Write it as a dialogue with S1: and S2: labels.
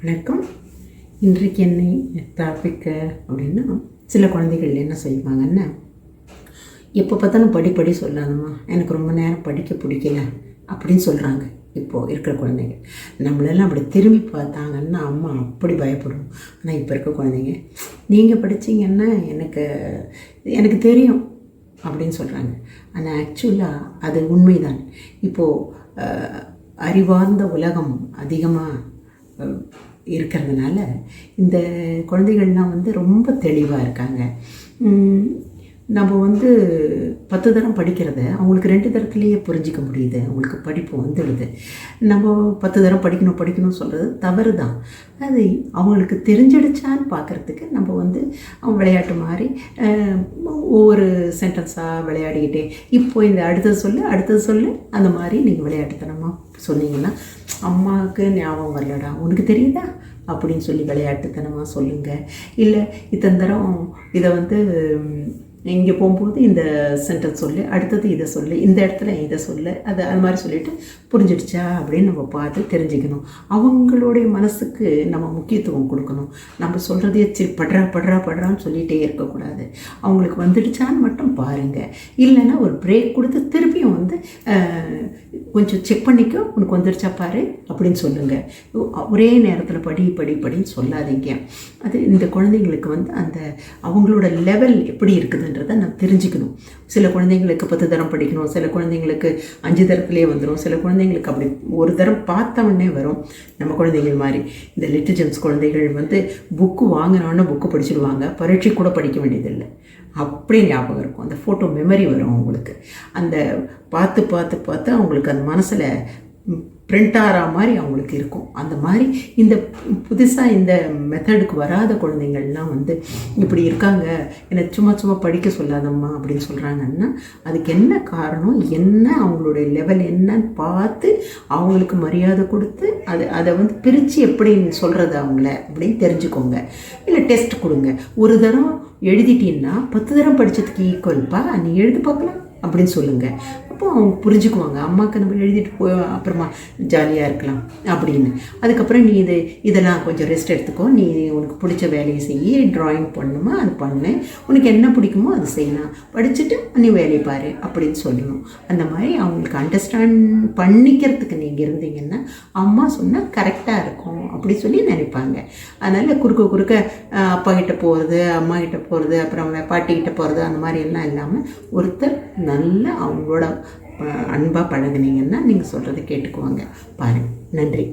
S1: வணக்கம். இன்றைக்கு என்னை டாபிக் அப்படின்னா சில குழந்தைகள் என்ன செய்வாங்கன்னா எப்போ பார்த்தாலும் படி படி சொல்லாதம்மா. எனக்கு ரொம்ப நேரம் படிக்க பிடிக்கல அப்படின்னு சொல்கிறாங்க இப்போது இருக்கிற குழந்தைங்க நம்மளெல்லாம் அப்படி திரும்பி பார்த்தாங்கன்னா அம்மா அப்படி பயப்படும் ஆனால் இப்போ இருக்க குழந்தைங்க நீங்கள் படிச்சீங்கன்னா எனக்கு எனக்கு தெரியும் அப்படின்னு சொல்கிறாங்க ஆனால் ஆக்சுவலாக அது உண்மைதான். இப்போது அறிவார்ந்த உலகம் அதிகமாக இருக்கிறதுனால இந்த குழந்தைகள்லாம் வந்து ரொம்ப தெளிவாக இருக்காங்க. நம்ம வந்து பத்து தரம் படிக்கிறத அவங்களுக்கு ரெண்டு தரத்துலேயே புரிஞ்சிக்க முடியுது. அவங்களுக்கு படிப்பு வந்துடுது. நம்ம பத்து தரம் படிக்கணும் படிக்கணும் சொல்கிறது தவறு தான் அது அவங்களுக்கு தெரிஞ்சிடுச்சான்னு பார்க்குறதுக்கு நம்ம வந்து அவங்க விளையாட்டு மாதிரி ஒவ்வொரு சென்டென்ஸாக விளையாடிக்கிட்டே இப்போ இந்த அடுத்தது சொல்லு அடுத்தது சொல்லு அந்த மாதிரி நீங்கள் விளையாட்டுத்தனமாக சொன்னீங்கன்னா அம்மாவுக்கு ஞாபகம் வரலடா. உனக்கு தெரியுதா? அப்படின்னு சொல்லி விளையாட்டுத்தனமாக சொல்லுங்கள் இல்லை இத்தனை தரம் இதை வந்து இங்கே போகும்போது இந்த சென்டென்ஸ் சொல்லு அடுத்தது இதை சொல்லு இந்த இடத்துல இதை சொல்லு அது அது மாதிரி சொல்லிட்டு புரிஞ்சிடுச்சா அப்படின்னு நம்ம பார்த்து தெரிஞ்சுக்கணும். அவங்களுடைய மனசுக்கு நம்ம முக்கியத்துவம் கொடுக்கணும். நம்ம சொல்கிறதே சரி படுறா படுறா படுறான்னு சொல்லிகிட்டே இருக்கக்கூடாது. அவங்களுக்கு வந்துடுச்சான்னு மட்டும் பாருங்கள் இல்லைன்னா ஒரு பிரேக் கொடுத்து திருப்பியும் வந்து கொஞ்சம் செக் பண்ணிக்கோ உனக்கு வந்துடுச்சா பாரு அப்படின்னு சொல்லுங்கள் ஒரே நேரத்தில் படி படி படின்னு சொல்லாதீங்க. அது இந்த குழந்தைங்களுக்கு வந்து அந்த அவங்களோட லெவல் எப்படி அப்படின்றத நான் தெரிஞ்சுக்கணும். சில குழந்தைங்களுக்கு பத்து தரம் படிக்கணும் சில குழந்தைங்களுக்கு அஞ்சு தரத்துலேயே வந்துடும் சில குழந்தைங்களுக்கு அப்படி ஒரு தரம் பார்த்தவொடனே வரும். நம்ம குழந்தைகள் மாதிரி. இந்த லிட்டில் ஜெம்ஸ் குழந்தைகள் வந்து புக்கு வாங்கினோன்னு புக்கு படிச்சிடுவாங்க. பரீட்சை கூட படிக்க வேண்டியதில்லை. அப்படி ஞாபகம் இருக்கும். அந்த ஃபோட்டோ மெமரி வரும் அவங்களுக்கு. அந்த பார்த்து பார்த்து பார்த்து அவங்களுக்கு அந்த மனசில் பிரிண்ட் ஆகிற மாதிரி அவங்களுக்கு இருக்கும். அந்த மாதிரி இந்த புதுசாக இந்த மெத்தடுக்கு வராத குழந்தைங்கள்லாம் வந்து இப்படி இருக்காங்க என்னை சும்மா சும்மா படிக்க சொல்லாதம்மா அப்படின்னு சொல்கிறாங்கன்னா அதுக்கு என்ன காரணம் என்ன அவங்களுடைய லெவல் என்னன்னு பார்த்து அவங்களுக்கு மரியாதை கொடுத்து அது அதை வந்து பிரித்து எப்படி சொல்கிறது அவங்கள அப்படின்னு தெரிஞ்சுக்கோங்க. இல்லை டெஸ்ட் கொடுங்க. ஒரு தரம் எழுதிட்டீங்கன்னா பத்து தரம் படித்ததுக்கு ஈக்குவல்ப்பா நீ எழுதி பார்க்கலாம் அப்படின்னு சொல்லுங்கள் அப்போ அவங்க புரிஞ்சுக்குவாங்க. அம்மாவுக்கு நம்ம எழுதிட்டு போய் அப்புறமா ஜாலியாக இருக்கலாம் அப்படின்னு. அதுக்கப்புறம் நீ இது இதெல்லாம் கொஞ்சம் ரெஸ்ட் எடுத்துக்கோ. நீ உனக்கு பிடிச்ச வேலையை செய்ய ட்ராயிங் பண்ணணுமா அது பண்ணு. உனக்கு என்ன பிடிக்குமோ அது செய்யலாம் படிச்சுட்டு நீ வேலையை பாரு அப்படின்னு சொல்லணும். அந்த மாதிரி அவங்களுக்கு அண்டர்ஸ்டாண்ட் பண்ணிக்கிறதுக்கு நீங்கள் இருந்தீங்கன்னா அம்மா சொன்னால் கரெக்டாக இருக்கும் அப்படி சொல்லி நினைப்பாங்க. அதனால் குறுக்க குறுக்க அப்பா கிட்ட போகிறது அம்மா கிட்ட போகிறது அப்புறம் பாட்டிக்கிட்ட போகிறது அந்த மாதிரி எல்லாம் இல்லாமல் ஒருத்தர் நல்லா அவங்களோட அன்பாக பழகுனீங்கன்னா நீங்கள் சொல்கிறத கேட்டுக்குவாங்க. பாருங்கள் நன்றி.